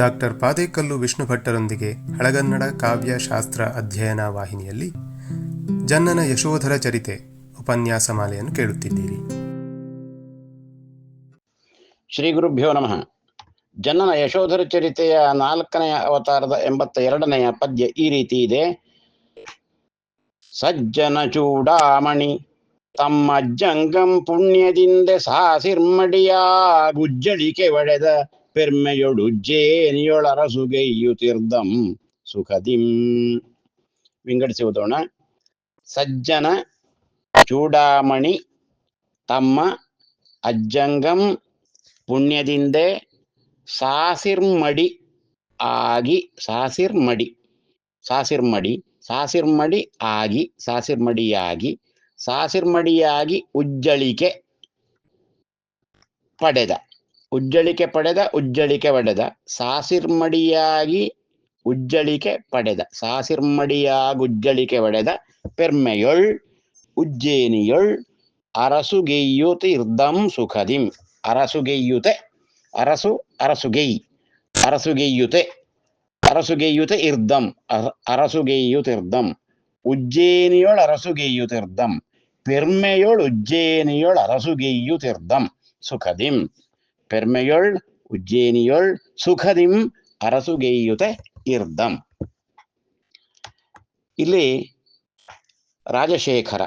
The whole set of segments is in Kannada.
ಡಾಕ್ಟರ್ ಪಾದೇಕಲ್ಲು ವಿಷ್ಣು ಭಟ್ಟರೊಂದಿಗೆ ಹಳಗನ್ನಡ ಕಾವ್ಯ ಶಾಸ್ತ್ರ ಅಧ್ಯಯನ ವಾಹಿನಿಯಲ್ಲಿ ಜನ್ನನ ಯಶೋಧರ ಚರಿತೆ ಉಪನ್ಯಾಸ ಮಾಲೆಯನ್ನು ಕೇಳುತ್ತಿದ್ದೀರಿ. ಶ್ರೀ ಗುರುಭ್ಯೋ ನಮಃ. ಜನ್ನನ ಯಶೋಧರ ಚರಿತೆಯ ನಾಲ್ಕನೆಯ ಅವತಾರದ ಎಂಬತ್ತ ಎರಡನೆಯ ಪದ್ಯ ಈ ರೀತಿ ಇದೆ. ಸಜ್ಜನ ಚೂಡಾಮಣಿ, ತಮ್ಮ ಜಂಗಂ ಪುಣ್ಯದಿಂದ ಸಾಸಿರ್ಮಡಿಯ, ಗುಜ್ಜಳಿಕೆ ಒಡೆದ ಪೆರ್ಮೆಯೊಡು ತಿರ್ದಂ ಸುಖದಿಂ ಓದೋಣ ಸಜ್ಜನ ಚೂಡಾಮಣಿ ತಮ್ಮ ಅಜ್ಜಂಗಂ ಪುಣ್ಯದಿಂದೆ ಸಾಸಿರ್ಮಡಿ ಆಗಿ ಸಾಸಿರ್ಮಡಿ ಸಾಸಿರ್ಮಡಿ ಸಾಸಿರ್ಮಡಿ ಆಗಿ ಸಾಸಿರ್ಮಡಿಯಾಗಿ ಸಾಸಿರ್ಮಡಿಯಾಗಿ ಉಜ್ಜಳಿಕೆ ಪಡೆದ ಉಜ್ಜಳಿಕೆ ಪಡೆದ ಉಜ್ಜಳಿಕೆ ಪಡೆದ ಸಾಸಿರ್ಮಡಿಯಾಗಿ ಉಜ್ಜಳಿಕೆ ಪಡೆದ. ಸಾಸಿರ್ಮಡಿಯಾಗಿ ಉಜ್ಜಳಿಕೆ ಪಡೆದ ಪೆರ್ಮೆಯೊಳ್, ಉಜ್ಜೇನಿಯೊಳ್, ಅರಸುಗೆಯ್ಯುತಿರ್ದಂ ಸುಖದಿಂ. ಅರಸುಗೆಯ್ಯುತೆ, ಅರಸು, ಅರಸುಗೆಯ್, ಅರಸುಗೆಯ್ಯುತೆ ಅರಸುಗೆಯ್ಯುತೆ ಇರ್ದಂ ಅರ- ಅರಸುಗೆಯ್ಯುತಿರ್ದಂ. ಉಜ್ಜೇನಿಯೊಳ್, ಅರಸುಗೆಯ್ಯುತಿರ್ದಂ. ಪೆರ್ಮೆಯೊಳ್, ಉಜ್ಜೇನಿಯೊಳ್, ಅರಸುಗೆಯ್ಯುತಿರ್ದಂ ಸುಖದಿಂ. ಪೆರ್ಮೆಯೊಳ್ உஜ்ஜேனியொள் ಸುಖದಿಂ ಅರಸುಗೆಯ್ಯುತೆ ಇರ್ದಂ. ಇಲ್ಲಿ ರಾಜಶೇಖರ,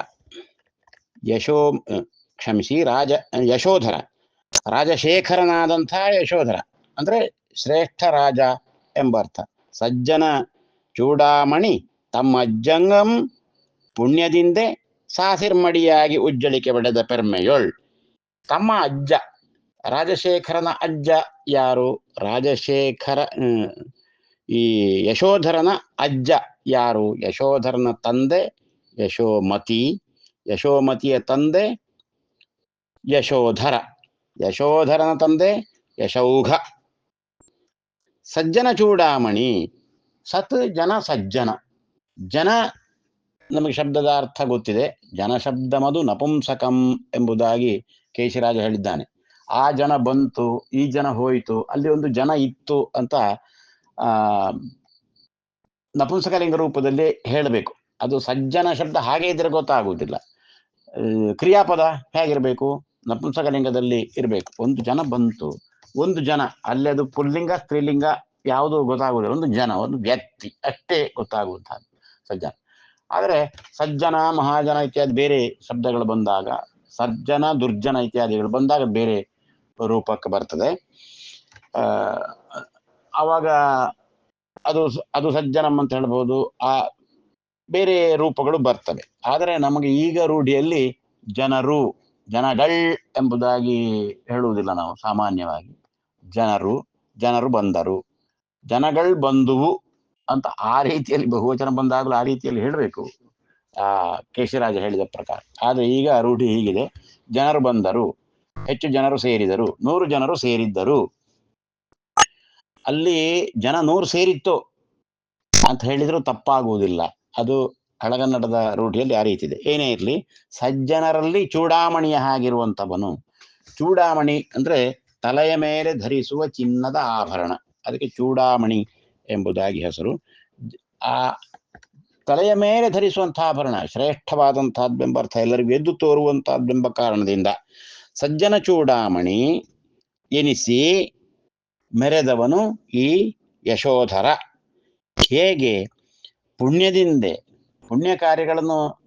ಯಶೋ ಕ್ಷಮಿಸಿ, ರಾಜ ಯಶೋಧರ, ರಾಜಶೇಖರನಾದಂಥ ಯಶೋಧರ, ಅಂದ್ರೆ ಶ್ರೇಷ್ಠ ರಾಜ ಎಂಬರ್ಥ. ಸಜ್ಜನ ಚೂಡಾಮಣಿ ತಮ್ಮ ಜಂಗಂ ಪುಣ್ಯದಿಂದೆ ಸಾಸಿರ್ಮಡಿಯಾಗಿ ಉಜ್ಜಳಿಕೆ ಪಡೆದ ಪೆರ್ಮೆಯೊಳ್. ತಮ್ಮ ಅಜ್ಜ. ರಾಜಶೇಖರನ ಅಜ್ಜ ಯಾರು? ರಾಜಶೇಖರ ಈ ಯಶೋಧರನ ಅಜ್ಜ ಯಾರು? ಯಶೋಧರನ ತಂದೆ, ಯಶೋಮತಿ, ಯಶೋಮತಿಯ ತಂದೆ, ಯಶೋಧರ. ಯಶೋಧರನ ತಂದೆ, ಯಶೌಘ. ಸಜ್ಜನ ಚೂಡಾಮಣಿ, ಸತ್ ಜನ ಸಜ್ಜನ. ಜನ, ನಮಗೆ ಶಬ್ದದ ಅರ್ಥ ಗೊತ್ತಿದೆ. ಜನ ಶಬ್ದ ಮದು ನಪುಂಸಕಂ ಎಂಬುದಾಗಿ ಕೇಶಿರಾಜ ಹೇಳಿದ್ದಾನೆ. ಆ ಜನ ಬಂತು, ಈ ಜನ ಹೋಯಿತು, ಅಲ್ಲಿ ಒಂದು ಜನ ಇತ್ತು ಅಂತ, ಆ, ನಪುಂಸಕಲಿಂಗ ರೂಪದಲ್ಲಿ ಹೇಳಬೇಕು. ಅದು ಸಜ್ಜನ ಶಬ್ದ ಹಾಗೆ ಇದ್ರೆ ಗೊತ್ತಾಗುವುದಿಲ್ಲ. ಕ್ರಿಯಾಪದ ಹೇಗಿರಬೇಕು? ನಪುಂಸಕಲಿಂಗದಲ್ಲಿ ಇರಬೇಕು. ಒಂದು ಜನ ಬಂತು, ಒಂದು ಜನ, ಅಲ್ಲಿ ಅದು ಪುಲ್ಲಿಂಗ, ಸ್ತ್ರೀಲಿಂಗ ಯಾವುದು ಗೊತ್ತಾಗುವುದಿಲ್ಲ. ಒಂದು ಜನ, ಒಂದು ವ್ಯಕ್ತಿ, ಅಷ್ಟೇ ಗೊತ್ತಾಗುವಂತಹ ಸಜ್ಜನ. ಆದರೆ ಸಜ್ಜನ, ಮಹಾಜನ ಇತ್ಯಾದಿ ಬೇರೆ ಶಬ್ದಗಳು ಬಂದಾಗ ಸಜ್ಜನ ದುರ್ಜನ ಇತ್ಯಾದಿಗಳು ಬಂದಾಗ ಬೇರೆ ರೂಪಕ್ಕೆ ಬರ್ತದೆ. ಆವಾಗ ಅದು ಅದು ಸಜ್ಜನಂ ಅಂತ ಹೇಳ್ಬೋದು. ಆ, ಬೇರೆ ರೂಪಗಳು ಬರ್ತವೆ. ಆದರೆ ನಮಗೆ ಈಗ ರೂಢಿಯಲ್ಲಿ ಜನರು, ಜನಗಳ್ ಎಂಬುದಾಗಿ ಹೇಳುವುದಿಲ್ಲ ನಾವು ಸಾಮಾನ್ಯವಾಗಿ. ಜನರು ಜನರು ಬಂದರು. ಜನಗಳ್ ಬಂದುವು ಅಂತ ಆ ರೀತಿಯಲ್ಲಿ ಬಹುವಚನ ಬಂದಾಗಲೂ ಆ ರೀತಿಯಲ್ಲಿ ಹೇಳಬೇಕು. ಆ, ಕೇಶರಾಜ ಹೇಳಿದ ಪ್ರಕಾರ. ಆದರೆ ಈಗ ರೂಢಿ ಹೀಗಿದೆ. ಜನರು ಬಂದರು. ಹೆಚ್ಚು ಜನರು ಸೇರಿದರು. ನೂರು ಜನರು ಸೇರಿದ್ದರು. ಅಲ್ಲಿ ಜನ ನೂರು ಸೇರಿತ್ತು ಅಂತ ಹೇಳಿದ್ರು ತಪ್ಪಾಗುವುದಿಲ್ಲ. ಅದು ಹಳಗನ್ನಡದ ರೂಢಿಯಲ್ಲಿ ಆ ರೀತಿ ಇದೆ. ಏನೇ ಇರಲಿ, ಸಜ್ಜನರಲ್ಲಿ ಚೂಡಾಮಣಿಯ ಹಾಗಿರುವಂತವನು ಚೂಡಾಮಣಿ ಅಂದ್ರೆ ತಲೆಯ ಮೇಲೆ ಧರಿಸುವ ಚಿನ್ನದ ಆಭರಣ. ಅದಕ್ಕೆ ಚೂಡಾಮಣಿ ಎಂಬುದಾಗಿ ಹೆಸರು. ಆ ತಲೆಯ ಮೇಲೆ ಧರಿಸುವಂತಹ ಆಭರಣ ಶ್ರೇಷ್ಠವಾದಂತಹದ್ದೆಂಬ ಅರ್ಥ ಎಲ್ಲರಿಗೂ ಎದ್ದು ತೋರುವಂತಹದ್ದೆಂಬ ಕಾರಣದಿಂದ. ಸಜ್ಜನ ಚೂಡಾಮಣಿ ಎನಿಸಿ ಮೆರೆದವನು ಈ ಯಶೋಧರ. ಹೇಗೆ? ಪುಣ್ಯದಿಂದ ಪುಣ್ಯ ಕಾರ್ಯಗಳನ್ನು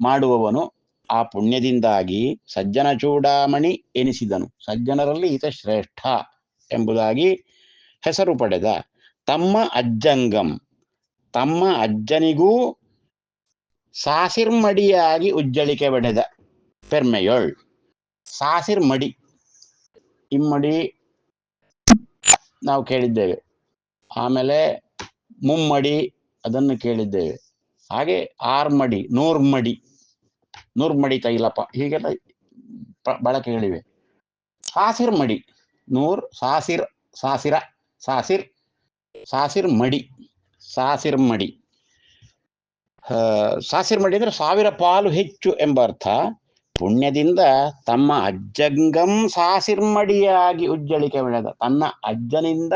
ಮಾಡುವವನು ಆ ಪುಣ್ಯದಿಂದಾಗಿ ಸಜ್ಜನ ಚೂಡಾಮಣಿ ಎನಿಸಿದನು. ಸಜ್ಜನರಲ್ಲಿ ಈತ ಶ್ರೇಷ್ಠ ಎಂಬುದಾಗಿ ಹೆಸರು ಪಡೆದ. ತಮ್ಮ ಅಜ್ಜಂಗಂ, ತಮ್ಮ ಅಜ್ಜನಿಗೂ ಸಾಸಿರ್ಮಡಿಯಾಗಿ ಉಜ್ಜಳಿಕೆ ಪಡೆದ ಪೆರ್ಮೆಯೊಳ್. ಸಾಸಿರ್ಮಡಿ ಇಮ್ಮಡಿ ನಾವು ಕೇಳಿದ್ದೇವೆ. ಆಮೇಲೆ ಮುಮ್ಮಡಿ ಅದನ್ನು ಕೇಳಿದ್ದೇವೆ. ಹಾಗೆ ಆರ್ಮಡಿ ನೂರ್ಮಡಿ ನೂರ್ಮಡಿ ತೈಲಪ್ಪ. ಹೀಗೆಲ್ಲ ಬಳಕೆಗಳಿವೆ ಸಾಸಿರ್ ಮಡಿ, ನೂರ್ ಸಾಸಿರ್, ಸಾಸಿರ, ಸಾಸಿರ್ ಸಾಸಿರ್ ಮಡಿ ಸಾಸಿರ್ ಮಡಿ. ಸಾಸಿರ್ ಮಡಿ ಅಂದ್ರೆ ಸಾವಿರ ಪಾಲು ಹೆಚ್ಚು ಎಂಬ ಅರ್ಥ ಪುಣ್ಯದಿಂದ ತಮ್ಮ ಅಜ್ಜಂಗಂ ಸಾಸಿರ್ಮಡಿಯಾಗಿ ಉಜ್ಜಳಿಕೆ ಬೆಳೆದ. ತನ್ನ ಅಜ್ಜನಿಂದ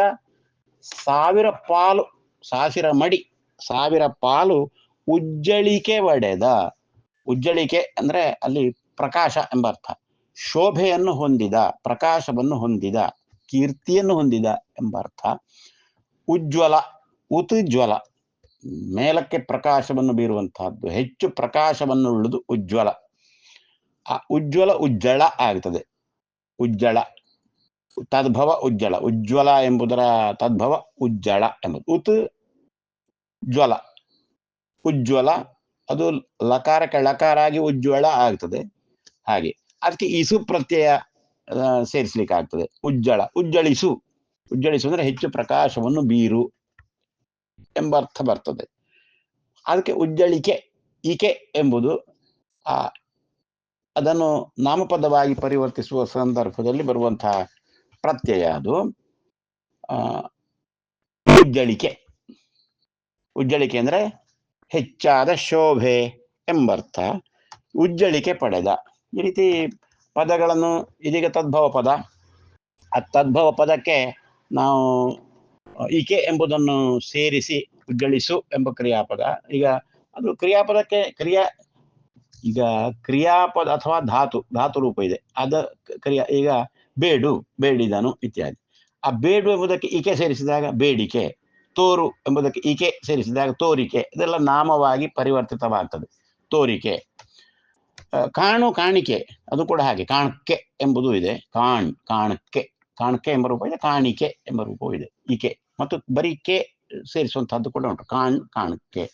ಸಾವಿರ ಪಾಲು, ಸಾಸಿರ ಮಡಿ, ಸಾವಿರ ಪಾಲು ಉಜ್ಜಳಿಕೆ ಒಡೆದ. ಉಜ್ಜಳಿಕೆ ಅಂದ್ರೆ ಅಲ್ಲಿ ಪ್ರಕಾಶ ಎಂಬ ಅರ್ಥ. ಶೋಭೆಯನ್ನು ಹೊಂದಿದ, ಪ್ರಕಾಶವನ್ನು ಹೊಂದಿದ, ಕೀರ್ತಿಯನ್ನು ಹೊಂದಿದ ಎಂಬ ಅರ್ಥ. ಉಜ್ವಲ, ಉತ್ಜ್ವಲ, ಮೇಲಕ್ಕೆ ಪ್ರಕಾಶವನ್ನು ಬೀರುವಂತಹದ್ದು, ಹೆಚ್ಚು ಪ್ರಕಾಶವನ್ನುಳ್ಳದು ಉಜ್ವಲ. ಆ ಉಜ್ವಲ ಉಜ್ಜಳ ಆಗ್ತದೆ. ಉಜ್ಜಳ ತದ್ಭವ ಉಜ್ಜಳ ಉಜ್ವಲ ಎಂಬುದರ ತದ್ಭವ ಉಜ್ಜಳ ಎಂಬುದು. ಉತ್ ಜ್ವಲ. ಉಜ್ವಲ, ಅದು ಲಕಾರಕ್ಕೆ ಲಕಾರ ಆಗಿ ಉಜ್ವಲ ಆಗ್ತದೆ. ಹಾಗೆ. ಅದಕ್ಕೆ ಇಸು ಪ್ರತ್ಯಯ ಸೇರಿಸ್ಲಿಕ್ಕೆ ಆಗ್ತದೆ. ಉಜ್ಜಳ ಉಜ್ಜಳಿಸು ಉಜ್ಜಳಿಸು ಅಂದ್ರೆ ಹೆಚ್ಚು ಪ್ರಕಾಶವನ್ನು ಬೀರು ಎಂಬ ಅರ್ಥ ಬರ್ತದೆ. ಅದಕ್ಕೆ ಉಜ್ಜಳಿಕೆ ಈಕೆ ಎಂಬುದು, ಆ ಅದನ್ನು ನಾಮಪದವಾಗಿ ಪರಿವರ್ತಿಸುವ ಸಂದರ್ಭದಲ್ಲಿ ಬರುವಂತಹ ಪ್ರತ್ಯಯ ಅದು. ಉಜ್ಜಳಿಕೆ. ಉಜ್ಜಳಿಕೆ ಅಂದ್ರೆ ಹೆಚ್ಚಾದ ಶೋಭೆ ಎಂಬರ್ಥ. ಉಜ್ಜಳಿಕೆ ಪಡೆದ. ಈ ರೀತಿ ಪದಗಳನ್ನು ಇದೀಗ ತದ್ಭವ ಪದ. ಆ ತದ್ಭವ ಪದಕ್ಕೆ ನಾವು ಈಕೆ ಎಂಬುದನ್ನು ಸೇರಿಸಿ ಉಜ್ಜಳಿಸು ಎಂಬ ಕ್ರಿಯಾಪದ. ಈಗ ಅದು ಕ್ರಿಯಾಪದಕ್ಕೆ ಕ್ರಿಯಾ ಈಗ ಕ್ರಿಯಾಪದ ಅಥವಾ ಧಾತು ಧಾತು ರೂಪ ಇದೆ. ಅದ ಕ್ರಿಯಾ, ಈಗ ಬೇಡು, ಬೇಡಿದನು ಇತ್ಯಾದಿ. ಆ ಬೇಡು ಎಂಬುದಕ್ಕೆ ಈಕೆ ಸೇರಿಸಿದಾಗ ಬೇಡಿಕೆ, ತೋರು ಎಂಬುದಕ್ಕೆ ಈಕೆ ಸೇರಿಸಿದಾಗ ತೋರಿಕೆ, ಇದೆಲ್ಲ ನಾಮವಾಗಿ ಪರಿವರ್ತಿತವಾಗ್ತದೆ. ತೋರಿಕೆ. ಕಾಣು, ಕಾಣಿಕೆ, ಅದು ಕೂಡ ಹಾಗೆ. ಕಾಣಕ್ಕೆ ಎಂಬುದು ಇದೆ. ಕಾಣ್ ಕಾಣಕ್ಕೆ ಕಾಣಕ್ಕೆ ಎಂಬ ರೂಪ ಇದೆ, ಕಾಣಿಕೆ ಎಂಬ ರೂಪವೂ ಇದೆ. ಈಕೆ. ಮತ್ತು ಬರೀಕೆ ಸೇರಿಸುವಂತಹದ್ದು ಕೂಡ ಉಂಟು. ಕಾಣ್ ಕಾಣಕ್ಕೆ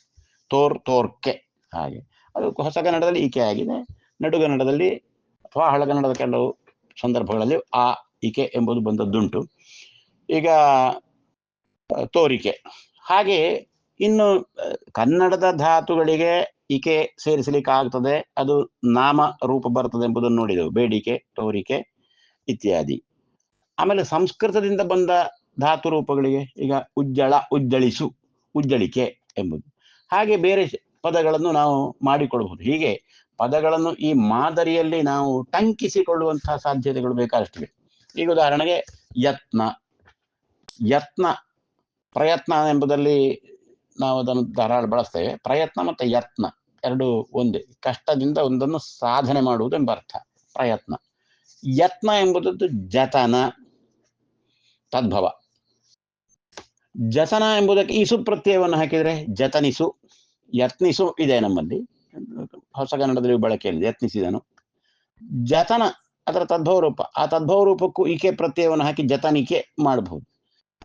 ತೋರ್, ತೋರ್ಕೆ. ಹಾಗೆ. ಅದು ಹೊಸ ಕನ್ನಡದಲ್ಲಿ ಈಕೆ ಆಗಿದೆ. ನಡುಗನ್ನಡದಲ್ಲಿ ಅಥವಾ ಹಳಗನ್ನಡದ ಕೆಲವು ಸಂದರ್ಭಗಳಲ್ಲಿ ಆ ಈಕೆ ಎಂಬುದು ಬಂದದ್ದುಂಟು. ಈಗ ತೋರಿಕೆ. ಹಾಗೆ ಇನ್ನು ಕನ್ನಡದ ಧಾತುಗಳಿಗೆ ಈಕೆ ಸೇರಿಸಲಿಕ್ಕೆ ಆಗ್ತದೆ ಅದು ನಾಮ ರೂಪ ಬರ್ತದೆ ಎಂಬುದನ್ನು ನೋಡಿದೆವು. ಬೇಡಿಕೆ, ತೋರಿಕೆ ಇತ್ಯಾದಿ. ಆಮೇಲೆ ಸಂಸ್ಕೃತದಿಂದ ಬಂದ ಧಾತು ರೂಪಗಳಿಗೆ ಈಗ ಉಜ್ಜಳ, ಉಜ್ಜಳಿಸು, ಉಜ್ಜಳಿಕೆ ಎಂಬುದು. ಹಾಗೆ ಬೇರೆ ಪದಗಳನ್ನು ನಾವು ಮಾಡಿಕೊಳ್ಳಬಹುದು ಹೀಗೆ ಪದಗಳನ್ನು ಈ ಮಾದರಿಯಲ್ಲಿ ನಾವು ಟಂಕಿಸಿಕೊಳ್ಳುವಂತಹ ಸಾಧ್ಯತೆಗಳು ಬೇಕಾದಷ್ಟಿವೆ. ಈಗ ಉದಾಹರಣೆಗೆ ಯತ್ನ. ಯತ್ನ, ಪ್ರಯತ್ನ ಎಂಬುದಲ್ಲಿ ನಾವು ಅದನ್ನು ಧಾರಾಳ ಬಳಸ್ತೇವೆ. ಪ್ರಯತ್ನ ಮತ್ತೆ ಯತ್ನ ಎರಡು ಒಂದೇ. ಕಷ್ಟದಿಂದ ಒಂದನ್ನು ಸಾಧನೆ ಮಾಡುವುದು ಎಂಬ ಅರ್ಥ. ಪ್ರಯತ್ನ. ಯತ್ನ ಎಂಬುದದ್ದು ಜತನ, ತದ್ಭವ. ಜತನ ಎಂಬುದಕ್ಕೆ ಈ ಸುಪ್ರತ್ಯಯವನ್ನು ಹಾಕಿದರೆ ಜತನಿಸು. ಯತ್ನಿಸು ಇದೆ ನಮ್ಮಲ್ಲಿ. ಹೊಸ ಕನ್ನಡದಲ್ಲಿ ಬಳಕೆಯಲ್ಲಿ ಯತ್ನಿಸಿದನು. ಜತನ, ಅದರ ತದ್ಭವ ರೂಪ ಆ ತದ್ಭವ ರೂಪಕ್ಕೂ ಈಕೆ ಪ್ರತ್ಯಯವನ್ನು ಹಾಕಿ ಜತನಿಕೆ ಮಾಡಬಹುದು.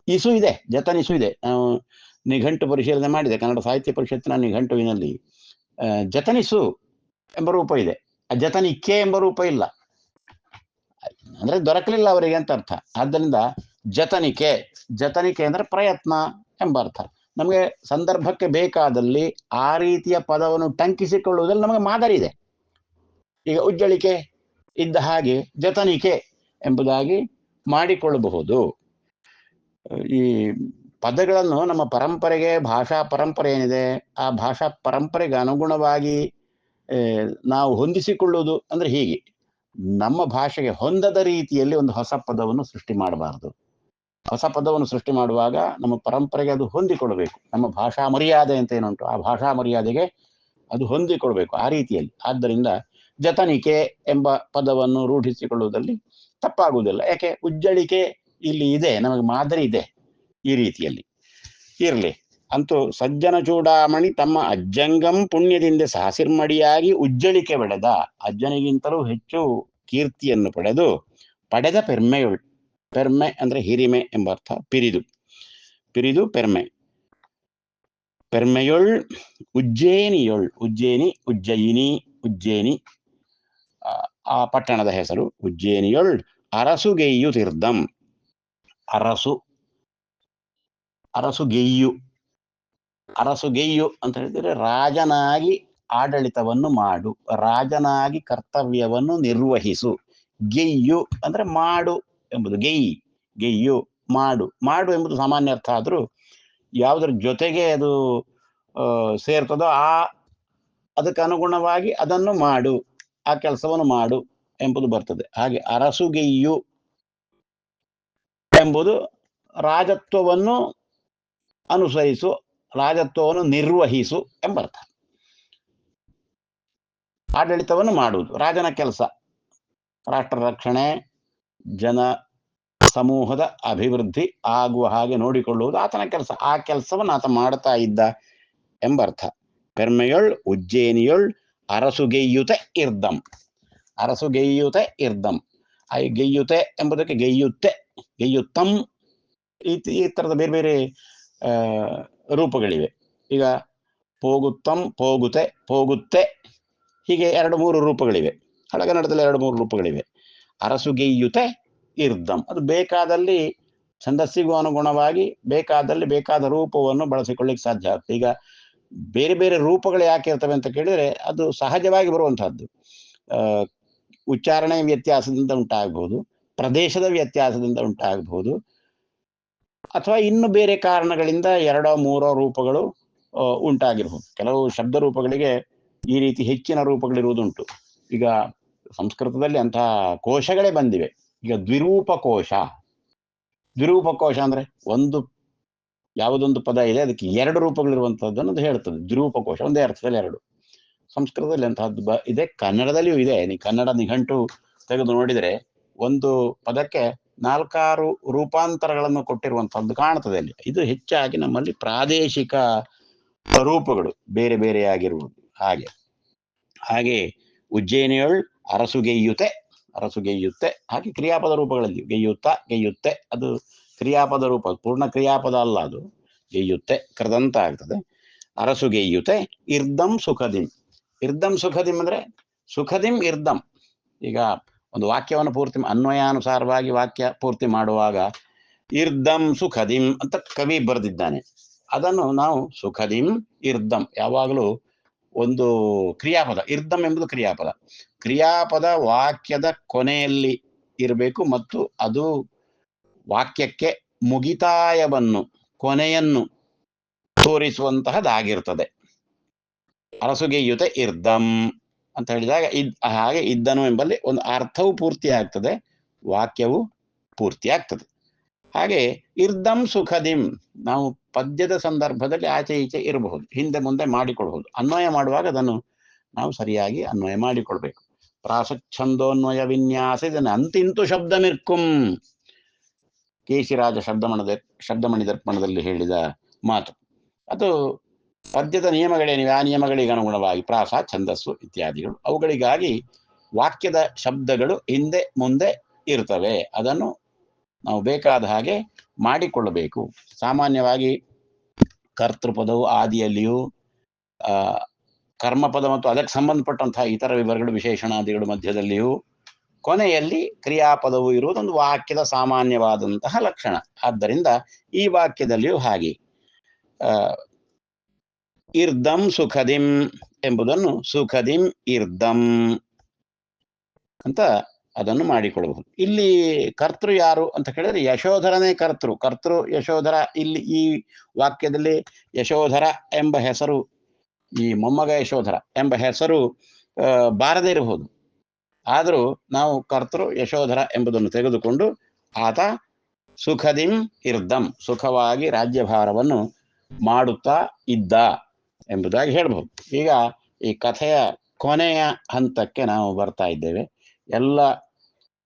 ಇಸು ಇದೆ ಜತನಿಸು ಇದೆ. ನಾವು ನಿಘಂಟು ಪರಿಶೀಲನೆ ಮಾಡಿದೆ. ಕನ್ನಡ ಸಾಹಿತ್ಯ ಪರಿಷತ್ತಿನ ನಿಘಂಟುವಿನಲ್ಲಿ ಜತನಿಸು ಎಂಬ ರೂಪ ಇದೆ. ಜತನಿಕೆ ಎಂಬ ರೂಪ ಇಲ್ಲ. ಅಂದ್ರೆ ದೊರಕಲಿಲ್ಲ ಅವರಿಗೆ ಅಂತ ಅರ್ಥ. ಆದ್ದರಿಂದ ಜತನಿಕೆ ಜತನಿಕೆ ಅಂದ್ರೆ ಪ್ರಯತ್ನ ಎಂಬ ಅರ್ಥ. ನಮಗೆ ಸಂದರ್ಭಕ್ಕೆ ಬೇಕಾದಲ್ಲಿ ಆ ರೀತಿಯ ಪದವನ್ನು ಟಂಕಿಸಿಕೊಳ್ಳುವುದರಲ್ಲಿ ನಮಗೆ ಮಾದರಿ ಇದೆ. ಈಗ ಉಜ್ಜಳಿಕೆ ಇದ್ದ ಹಾಗೆ ಜತನಿಕೆ ಎಂಬುದಾಗಿ ಮಾಡಿಕೊಳ್ಳಬಹುದು. ಈ ಪದಗಳನ್ನು ನಮ್ಮ ಪರಂಪರೆಗೆ ಭಾಷಾ ಪರಂಪರೆ ಏನಿದೆ, ಆ ಭಾಷಾ ಪರಂಪರೆಗೆ ಅನುಗುಣವಾಗಿ ನಾವು ಹೊಂದಿಸಿಕೊಳ್ಳುವುದು ಅಂದ್ರೆ ಹೀಗೆ. ನಮ್ಮ ಭಾಷೆಗೆ ಹೊಂದದ ರೀತಿಯಲ್ಲಿ ಒಂದು ಹೊಸ ಪದವನ್ನು ಸೃಷ್ಟಿ ಮಾಡಬಾರದು. ಹೊಸ ಪದವನ್ನು ಸೃಷ್ಟಿ ಮಾಡುವಾಗ ನಮ್ಮ ಪರಂಪರೆಗೆ ಅದು ಹೊಂದಿಕೊಳ್ಬೇಕು. ನಮ್ಮ ಭಾಷಾ ಮರ್ಯಾದೆ ಅಂತ ಏನುಂಟು, ಆ ಭಾಷಾ ಮರ್ಯಾದೆಗೆ ಅದು ಹೊಂದಿಕೊಳ್ಬೇಕು ಆ ರೀತಿಯಲ್ಲಿ. ಆದ್ದರಿಂದ ಜತನಿಕೆ ಎಂಬ ಪದವನ್ನು ರೂಢಿಸಿಕೊಳ್ಳುವುದರಲ್ಲಿ ತಪ್ಪಾಗುವುದಿಲ್ಲ. ಯಾಕೆ? ಉಜ್ಜಳಿಕೆ ಇಲ್ಲಿ ಇದೆ, ನಮಗೆ ಮಾದರಿ ಇದೆ ಈ ರೀತಿಯಲ್ಲಿ. ಇರಲಿ. ಅಂತೂ ಸಜ್ಜನ ಚೂಡಾಮಣಿ ತಮ್ಮ ಅಜ್ಜಂಗಂ ಪುಣ್ಯದಿಂದ ಸಾಸಿರ್ಮಡಿಯಾಗಿ ಉಜ್ಜಳಿಕೆ ಬೆಳೆದ. ಅಜ್ಜನಿಗಿಂತಲೂ ಹೆಚ್ಚು ಕೀರ್ತಿಯನ್ನು ಪಡೆದು, ಪಡೆದ ಪೆರ್ಮೆಯುಳ್ ಪೆರ್ಮೆ ಅಂದ್ರೆ ಹಿರಿಮೆ ಎಂಬ ಅರ್ಥ ಪಿರಿದು. ಪಿರಿದು ಪೆರ್ಮೆ. ಪೆರ್ಮೆಯೊಳ್ ಉಜ್ಜೇನಿಯೊಳ್ ಉಜ್ಜೇನಿ ಉಜ್ಜಯಿನಿ ಉಜ್ಜೇನಿ ಆ, ಪಟ್ಟಣದ ಹೆಸರು ಉಜ್ಜೇನಿಯೊಳ್ ಅರಸುಗೆಯ್ಯುತಿರ್ದಂ ಅರಸು ಅರಸುಗೆಯ್ಯು. ಅರಸುಗೆಯ್ಯು ಅಂತ ಹೇಳಿದ್ರೆ ರಾಜನಾಗಿ ಆಡಳಿತವನ್ನು ಮಾಡು ರಾಜನಾಗಿ ಕರ್ತವ್ಯವನ್ನು ನಿರ್ವಹಿಸು. ಗೆಯ್ಯು ಅಂದ್ರೆ ಮಾಡು. ಎಂಬುದು ಗೆಯಿ, ಗೆಯ್ಯು, ಮಾಡು ಮಾಡು ಎಂಬುದು ಸಾಮಾನ್ಯ ಅರ್ಥ. ಆದರೂ ಯಾವುದರ ಜೊತೆಗೆ ಅದು ಸೇರ್ತದೋ ಆ, ಅದಕ್ಕೆ ಅನುಗುಣವಾಗಿ ಅದನ್ನು ಮಾಡು, ಆ ಕೆಲಸವನ್ನು ಮಾಡು ಎಂಬುದು ಬರ್ತದೆ. ಹಾಗೆ ಅರಸುಗೆಯ್ಯು ಎಂಬುದು ರಾಜತ್ವವನ್ನು ಅನುಸರಿಸು, ರಾಜತ್ವವನ್ನು ನಿರ್ವಹಿಸು ಎಂಬರ್ಥ. ಆಡಳಿತವನ್ನು ಮಾಡುವುದು, ರಾಜನ ಕೆಲಸ, ರಾಷ್ಟ್ರ ರಕ್ಷಣೆ ಜನ ಸಮೂಹದ ಅಭಿವೃದ್ಧಿ ಆಗುವ ಹಾಗೆ ನೋಡಿಕೊಳ್ಳುವುದು ಆತನ ಕೆಲಸ. ಆ ಕೆಲಸವನ್ನು ಆತ ಮಾಡ್ತಾ ಇದ್ದ ಎಂಬರ್ಥ. ಪೆರ್ಮೆಯೊಳ್ ಉಜ್ಜೇನಿಯೊಳ್ ಅರಸುಗೆಯ್ಯುತೆ ಇರ್ದಂ. ಅರಸುಗೆಯ್ಯುತೆ ಇರ್ದಂ. ಐ ಗೆಯ್ಯುತೆ ಎಂಬುದಕ್ಕೆ ಗೆಯ್ಯುತ್ತೆ, ಗೆಯ್ಯುತ್ತಂ ಈ ಈ ಥರದ ಬೇರೆ ಬೇರೆ ರೂಪಗಳಿವೆ. ಈಗ ಪೋಗುತ್ತಂ, ಪೋಗುತೆ, ಪೋಗುತ್ತೆ ಹೀಗೆ ಎರಡು ಮೂರು ರೂಪಗಳಿವೆ. ಹಳಗನ್ನಡದಲ್ಲಿ ಎರಡು ಮೂರು ರೂಪಗಳಿವೆ. ಅರಸುಗೆಯ್ಯುತೆ ಇರ್ದಂ. ಅದು ಬೇಕಾದಲ್ಲಿ ಛಂದಸ್ಸಿಗೂ ಅನುಗುಣವಾಗಿ ಬೇಕಾದಲ್ಲಿ ಬೇಕಾದ ರೂಪವನ್ನು ಬಳಸಿಕೊಳ್ಳಿಕ್ಕೆ ಸಾಧ್ಯ ಆಗ್ತದೆ. ಈಗ ಬೇರೆ ಬೇರೆ ರೂಪಗಳು ಯಾಕೆ ಇರ್ತವೆ ಅಂತ ಕೇಳಿದ್ರೆ ಅದು ಸಹಜವಾಗಿ ಬರುವಂತಹದ್ದು. ಉಚ್ಚಾರಣೆ ವ್ಯತ್ಯಾಸದಿಂದ ಉಂಟಾಗಬಹುದು, ಪ್ರದೇಶದ ವ್ಯತ್ಯಾಸದಿಂದ ಉಂಟಾಗಬಹುದು, ಅಥವಾ ಇನ್ನು ಬೇರೆ ಕಾರಣಗಳಿಂದ ಎರಡೋ, ಮೂರೋ ರೂಪಗಳು ಉಂಟಾಗಿರಬಹುದು. ಕೆಲವು ಶಬ್ದ ರೂಪಗಳಿಗೆ ಈ ರೀತಿ ಹೆಚ್ಚಿನ ರೂಪಗಳಿರುವುದುಂಟು. ಈಗ ಸಂಸ್ಕೃತದಲ್ಲಿ ಅಂತಹ ಕೋಶಗಳೇ ಬಂದಿವೆ. ಈಗ ದ್ವಿರೂಪಕೋಶ. ದ್ವಿರೂಪಕೋಶ ದ್ವಿರೂಪ ಕೋಶ ಅಂದ್ರೆ ಒಂದು ಯಾವುದೊಂದು ಪದ ಇದೆ, ಅದಕ್ಕೆ ಎರಡು ರೂಪಗಳಿರುವಂತಹದ್ದನ್ನು ಅದು ಹೇಳ್ತದೆ ದ್ವಿರೂಪ ಕೋಶ ಒಂದೇ ಅರ್ಥದಲ್ಲಿ ಎರಡು. ಸಂಸ್ಕೃತದಲ್ಲಿ ಅಂತಹದ್ದು ಬ ಇದೆ, ಕನ್ನಡದಲ್ಲಿಯೂ ಇದೆ. ನೀ ಕನ್ನಡ ನಿಘಂಟು ತೆಗೆದು ನೋಡಿದರೆ ಒಂದು ಪದಕ್ಕೆ ನಾಲ್ಕಾರು ರೂಪಾಂತರಗಳನ್ನು ಕೊಟ್ಟಿರುವಂಥದ್ದು ಕಾಣ್ತದೆ ಅಲ್ಲಿ. ಇದು ಹೆಚ್ಚಾಗಿ ನಮ್ಮಲ್ಲಿ ಪ್ರಾದೇಶಿಕ ರೂಪಗಳು ಬೇರೆ ಬೇರೆಯಾಗಿರುವುದು ಹಾಗೆ. ಹಾಗೆ ಉಜ್ಜಯಿನಿಯೊಳ್ ಅರಸುಗೆಯ್ಯುತೆ ಅರಸುಗೆಯ್ಯುತ್ತೆ ಹಾಗೆ ಕ್ರಿಯಾಪದ ರೂಪಗಳಲ್ಲಿ ಗೆಯ್ಯುತ್ತ, ಗೆಯ್ಯುತ್ತೆ. ಅದು ಕ್ರಿಯಾಪದ ರೂಪ, ಪೂರ್ಣ ಕ್ರಿಯಾಪದ ಅಲ್ಲ ಅದು. ಗೆಯ್ಯುತ್ತೆ, ಕರೆದಂತ ಆಗ್ತದೆ. ಅರಸುಗೆಯ್ಯುತೆ ಇರ್ದಂ ಸುಖದಿಂ. ಇರ್ದಂ ಸುಖದಿಂ ಅಂದ್ರೆ ಸುಖದಿಂ, ಇರ್ದಂ. ಈಗ ಒಂದು ವಾಕ್ಯವನ್ನು ಪೂರ್ತಿ, ಅನ್ವಯಾನುಸಾರವಾಗಿ ವಾಕ್ಯ ಪೂರ್ತಿ ಮಾಡುವಾಗ ಇರ್ದಂ ಸುಖದಿಂ ಅಂತ ಕವಿ ಬರೆದಿದ್ದಾನೆ. ಅದನ್ನು ನಾವು ಸುಖದಿಂ, ಇರ್ದಂ ಯಾವಾಗಲೂ ಒಂದು ಕ್ರಿಯಾಪದ, ಇರ್ದಮ್ ಎಂಬುದು ಕ್ರಿಯಾಪದ. ಕ್ರಿಯಾಪದ ವಾಕ್ಯದ ಕೊನೆಯಲ್ಲಿ ಇರಬೇಕು ಮತ್ತು ಅದು ವಾಕ್ಯಕ್ಕೆ ಮುಗಿತಾಯವನ್ನು, ಕೊನೆಯನ್ನು ತೋರಿಸುವಂತಹದ್ದಾಗಿರ್ತದೆ. ಅರಸುಗೆಯುತೆ ಇರ್ದಂ ಅಂತ ಹೇಳಿದಾಗ ಇದ್, ಹಾಗೆ ಇದ್ದನು ಎಂಬಲ್ಲಿ ಒಂದು ಅರ್ಥವು ಪೂರ್ತಿ ಆಗ್ತದೆ ವಾಕ್ಯವು ಪೂರ್ತಿ ಆಗ್ತದೆ ಹಾಗೆ ಇರ್ದಂ ಸುಖದಿಂ, ನಾವು ಪದ್ಯದ ಸಂದರ್ಭದಲ್ಲಿ ಆಚೆ ಈಚೆ ಇರಬಹುದು, ಹಿಂದೆ ಮುಂದೆ ಮಾಡಿಕೊಳ್ಬಹುದು ಅನ್ವಯ ಮಾಡುವಾಗ ಅದನ್ನು ನಾವು ಸರಿಯಾಗಿ ಅನ್ವಯ ಮಾಡಿಕೊಳ್ಬೇಕು. ಪ್ರಾಸಚ್ಛಂದೋನ್ವಯ ವಿನ್ಯಾಸ ಇದನ್ನು ಅಂತಿಂತು ಶಬ್ದ ಶಬ್ದಮಿರ್ಕುಂ ಕೇಶಿರಾಜ ಶಬ್ದಮಣದ ಶಬ್ದಮಣಿ ದರ್ಪಣದಲ್ಲಿ ಹೇಳಿದ ಮಾತು. ಅದು ಪದ್ಯದ ನಿಯಮಗಳೇನಿವೆ, ಆ ನಿಯಮಗಳಿಗೆ ಅನುಗುಣವಾಗಿ ಪ್ರಾಸ, ಛಂದಸ್ಸು ಇತ್ಯಾದಿಗಳು. ಅವುಗಳಿಗಾಗಿ ವಾಕ್ಯದ ಶಬ್ದಗಳು ಹಿಂದೆ ಮುಂದೆ ಇರ್ತವೆ. ಅದನ್ನು ನಾವು ಬೇಕಾದ ಹಾಗೆ ಮಾಡಿಕೊಳ್ಳಬೇಕು. ಸಾಮಾನ್ಯವಾಗಿ ಕರ್ತೃಪದವು ಆದಿಯಲ್ಲಿಯೂ ಕರ್ಮಪದ ಮತ್ತು ಅದಕ್ಕೆ ಸಂಬಂಧಪಟ್ಟಂತಹ ಇತರ ವಿವರಗಳು, ವಿಶೇಷಣಾದಿಗಳು ಮಧ್ಯದಲ್ಲಿಯೂ, ಕೊನೆಯಲ್ಲಿ ಕ್ರಿಯಾಪದವು ಇರುವುದೊಂದು ವಾಕ್ಯದ ಸಾಮಾನ್ಯವಾದಂತಹ ಲಕ್ಷಣ. ಆದ್ದರಿಂದ ಈ ವಾಕ್ಯದಲ್ಲಿಯೂ ಹಾಗೆ. ಇರ್ದಂ ಸುಖದಿಂ ಎಂಬುದನ್ನು ಸುಖದಿಂ ಇರ್ದಂ ಅಂತ ಅದನ್ನು ಮಾಡಿಕೊಳ್ಳಬಹುದು. ಇಲ್ಲಿ ಕರ್ತೃ ಯಾರು ಅಂತ ಕೇಳಿದ್ರೆ ಯಶೋಧರನೇ ಕರ್ತೃ. ಕರ್ತೃ, ಯಶೋಧರ, ಇಲ್ಲಿ ಈ ವಾಕ್ಯದಲ್ಲಿ ಯಶೋಧರ ಎಂಬ ಹೆಸರು, ಈ ಮೊಮ್ಮಗ ಯಶೋಧರ ಎಂಬ ಹೆಸರು ಬಾರದೆ ಬಾರದೇ ಇರಬಹುದು. ಆದರೂ ನಾವು ಕರ್ತೃ, ಯಶೋಧರ ಎಂಬುದನ್ನು ತೆಗೆದುಕೊಂಡು ಆತ ಸುಖದಿಂ ಇರ್ದಂ ಸುಖವಾಗಿ ರಾಜ್ಯಭಾರವನ್ನು ಮಾಡುತ್ತಾ ಇದ್ದ ಎಂಬುದಾಗಿ ಹೇಳಬಹುದು. ಈಗ ಈ ಕಥೆಯ ಕೊನೆಯ ಹಂತಕ್ಕೆ ನಾವು ಬರ್ತಾ ಇದ್ದೇವೆ. ಎಲ್ಲ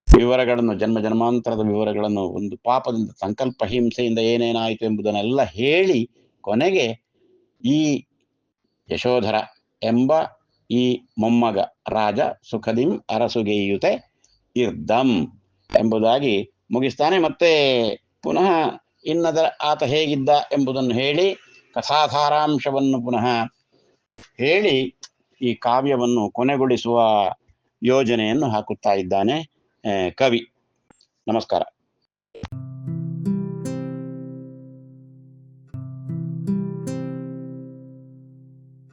ವಿವರಗಳನ್ನು, ಜನ್ಮ ಜನ್ಮಾಂತರದ ವಿವರಗಳನ್ನು, ಒಂದು ಪಾಪದಿಂದ, ಸಂಕಲ್ಪ ಹಿಂಸೆಯಿಂದ ಏನೇನಾಯಿತು ಎಂಬುದನ್ನೆಲ್ಲ ಹೇಳಿ ಕೊನೆಗೆ ಈ ಯಶೋಧರ ಎಂಬ ಈ ಮೊಮ್ಮಗ ರಾಜ ಸುಖದಿಂ ಅರಸುಗೆಯುತೆ ಇರ್ದಂ ಎಂಬುದಾಗಿ ಮುಗಿಸ್ತಾನೆ. ಮತ್ತೆ ಪುನಃ ಇನ್ನದರ ಆತ ಹೇಗಿದ್ದ ಎಂಬುದನ್ನು ಹೇಳಿ ಕಥಾಧಾರಾಂಶವನ್ನು ಪುನಃ ಹೇಳಿ ಈ ಕಾವ್ಯವನ್ನು ಕೊನೆಗೊಳಿಸುವ ಯೋಜನೆಯನ್ನು ಹಾಕುತ್ತಾ ಇದ್ದಾನೆ ಕವಿ. ನಮಸ್ಕಾರ.